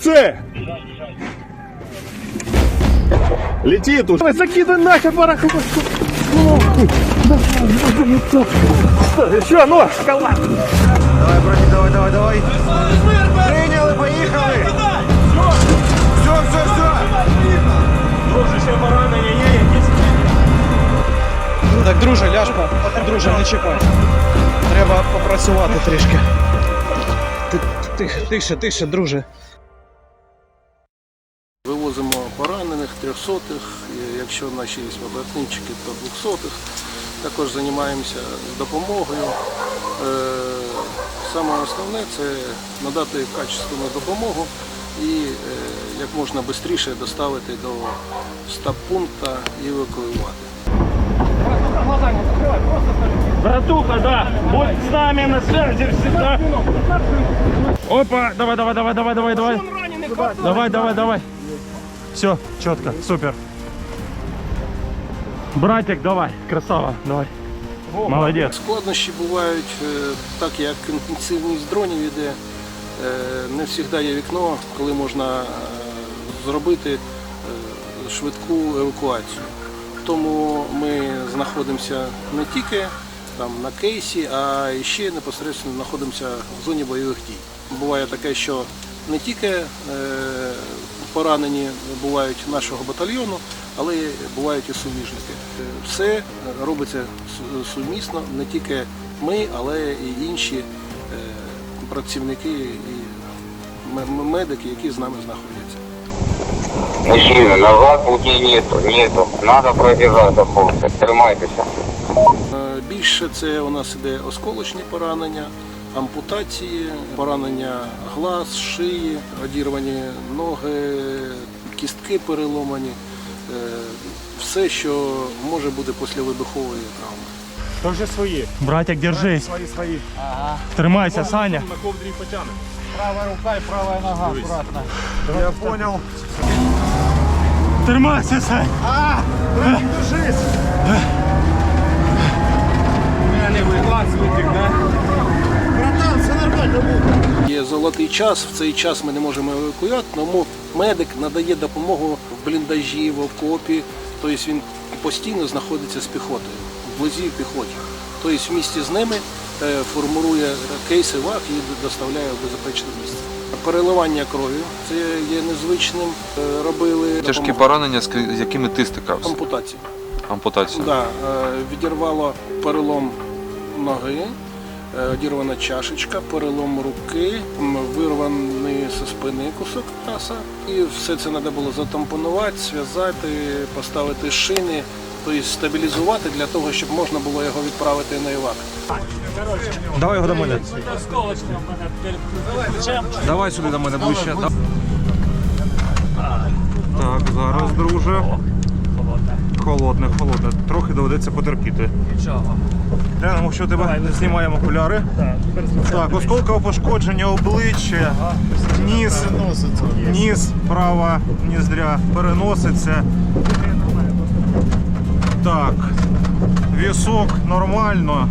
це? Летит уже. Закидывай нахер бараху. Еще, ну, шоколад. Давай, броні, давай, давай, давай. Прийняли, поїхали. Все, все, все. Друже, ще поранення є якісь? Так, друже, ляж, друже, не чекай. Треба попрацювати трішки. Тише, тише, друже. 300-х, якщо наші є побратимчики, то 200-х. Також займаємося допомогою. Е, саме основне це надати качественну допомогу і е, як можна швидше доставити до стаб-пункта і евакуювати. Братуха, да, будь с нами на связи всегда. Опа, давай, давай, давай, давай, давай, давай. Давай, давай, давай. Все, четко, супер. Братик, давай, красава, давай. Молодец. Складнощі бувають, е, так як інтенсивність дронів іде, е, не завжди є вікно, коли можна е, зробити швидку евакуацію. Тому ми знаходимося не тільки там на кейсі, а ще непосередньо знаходимося в зоні бойових дій. Буває таке, що не тільки поранені бувають нашого батальйону, але бувають і суміжники. Е, Все робиться сумісно, не тільки ми, але і інші е, працівники і медики, які з нами знаходяться. Мужчина, назад пути нету, нету. Надо пробежать до. Тримайтеся. Е, Більше це у нас іде осколочні поранення, ампутації, поранення глаз, шиї, одірвані ноги, кістки переломані. Е, Все, що може бути після вибухової травми. То вже свої. Братик, держись. Свої, свої. Тримайся, Саня. На ковдрі потягнемо. Права рука і права нога, акуратно. Я понял. Тримайся, Сань. Держись. Не вигласуйте, да? Братан, все нормально буде. Є золотий час, в цей час ми не можемо евакуювати, тому медик надає допомогу в бліндажі, в окопі, тобто він постійно знаходиться з піхотою, вблизі піхоті. Тобто в місті з ними е, формує кейси ваг і доставляє в безпечне місце. Переливання крові це є незвичним. Е, Робили Тяжкі допомогу. поранення, з якими ти стикався? ампутації. Ампутація. Да, е, відірвало перелом ноги, одірвана чашечка, перелом руки, вирваний зі спини кусок м'яса. І все це треба було затампонувати, зв'язати, поставити шини, тобто стабілізувати для того, щоб можна було його відправити на івак. Давай його до мене. Давай сюди до мене ближче. Так, зараз, друже. Холодне, холодне. Трохи доведеться потерпіти. Глянемо, що тебе знімаємо окуляри. Так, осколкове пошкодження обличчя, ніс, ніс, права ніздря переноситься. Так, вісок нормально.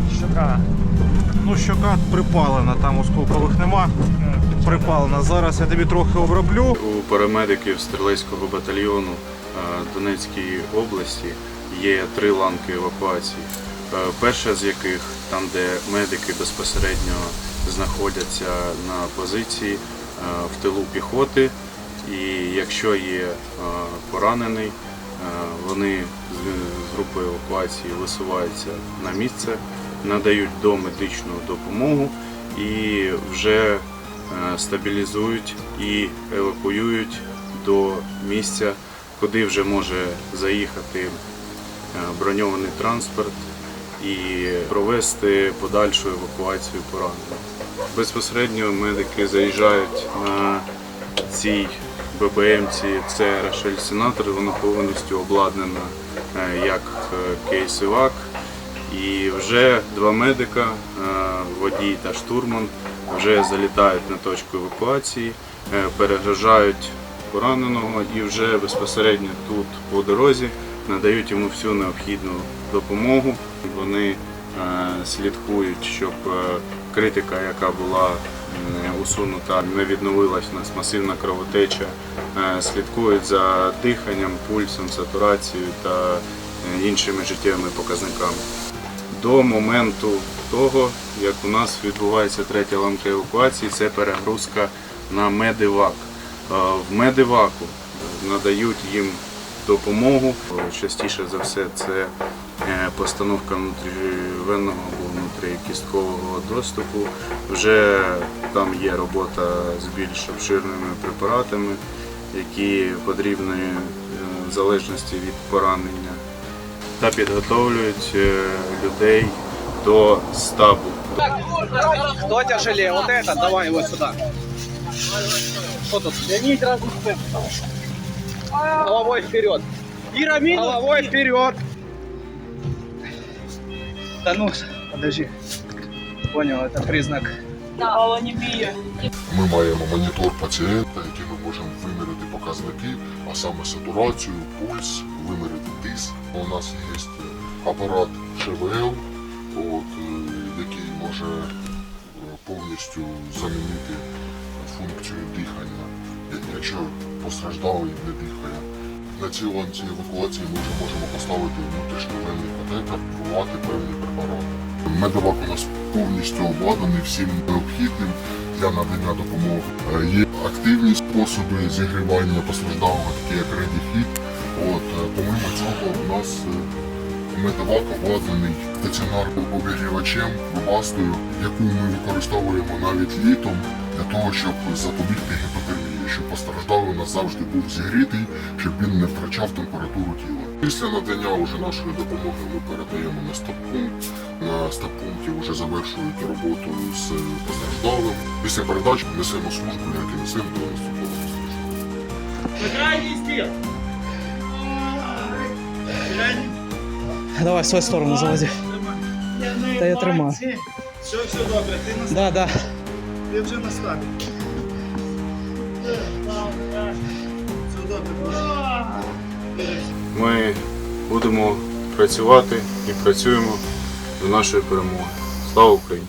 Ну, щока припалена, там осколкових нема. Припалена. Зараз я тобі трохи оброблю. У парамедиків стрілецького батальйону е, Донецької області є три ланки евакуації. Е, Перша з яких там, де медики безпосередньо знаходяться на позиції е, в тилу піхоти, і якщо є поранений, вони з групи евакуації висуваються на місце, надають домедичну допомогу і вже стабілізують і евакуюють до місця, куди вже може заїхати е, броньований транспорт і провести подальшу евакуацію поранених. Безпосередньо медики заїжджають на цій ББМці, це Рошель Сенатор, вона повністю обладнана е, як е, кейс івак. І вже два медика, водій та штурман, вже залітають на точку евакуації, перегружають пораненого і вже безпосередньо тут по дорозі надають йому всю необхідну допомогу. Вони е, слідкують, щоб е, критика, яка була усунута, не відновилась у нас масивна кровотеча, Е, слідкують за диханням, пульсом, сатурацією та іншими життєвими показниками. До моменту того, як у нас відбувається третя ланка евакуації, це перегрузка на медивак. В медиваку надають їм допомогу. Частіше за все це е, постановка внутрівенного або внутрікісткового доступу. Вже там є робота з більш обширними препаратами, які потрібні е, в залежності від поранення, та підготовлюють е, людей до стабу. Кто тяжелее? Вот это, давай его сюда. Что тут? Вернись разум Головой вперед. Головой вперед. Да ну, подожди. Понял, это признак. Ми маємо монітор пацієнта, який ми можемо виміряти показники, а саме сатурацію, пульс, виміряти тиск. У нас є апарат ШВЛ, от, е, який може е, повністю замінити функцію дихання, як- якщо постраждалий не дихає. На цій ланці евакуації ми вже можемо поставити внутрішньовенний катетер, вбивати певні препарати. Медовак у нас повністю обладнаний всім необхідним для надання допомоги. Е, Є активні способи зігрівання постраждалого, такі як редіфіт. От, е, помимо цього, у нас е, медовак обладнаний стаціонарним обігрівачем, бастою, яку ми використовуємо навіть літом для того, щоб запобігти гіпотермії, щоб постраждалий у нас завжди був зігрітий, щоб він не втрачав температуру тіла. Після надання уже нашої допомоги ми передаємо на стоп-пункт. На стоп-пункті вже завершують роботу з постраждалим. Після передачі несемо службу, як і несемо до наступного постраждалого. Давай в свою сторону заводи. Та я тримаю. Все, все добре, ти на Да, да. Ти вже на стабі. Ми будемо працювати і працюємо до нашої перемоги. Слава Україні!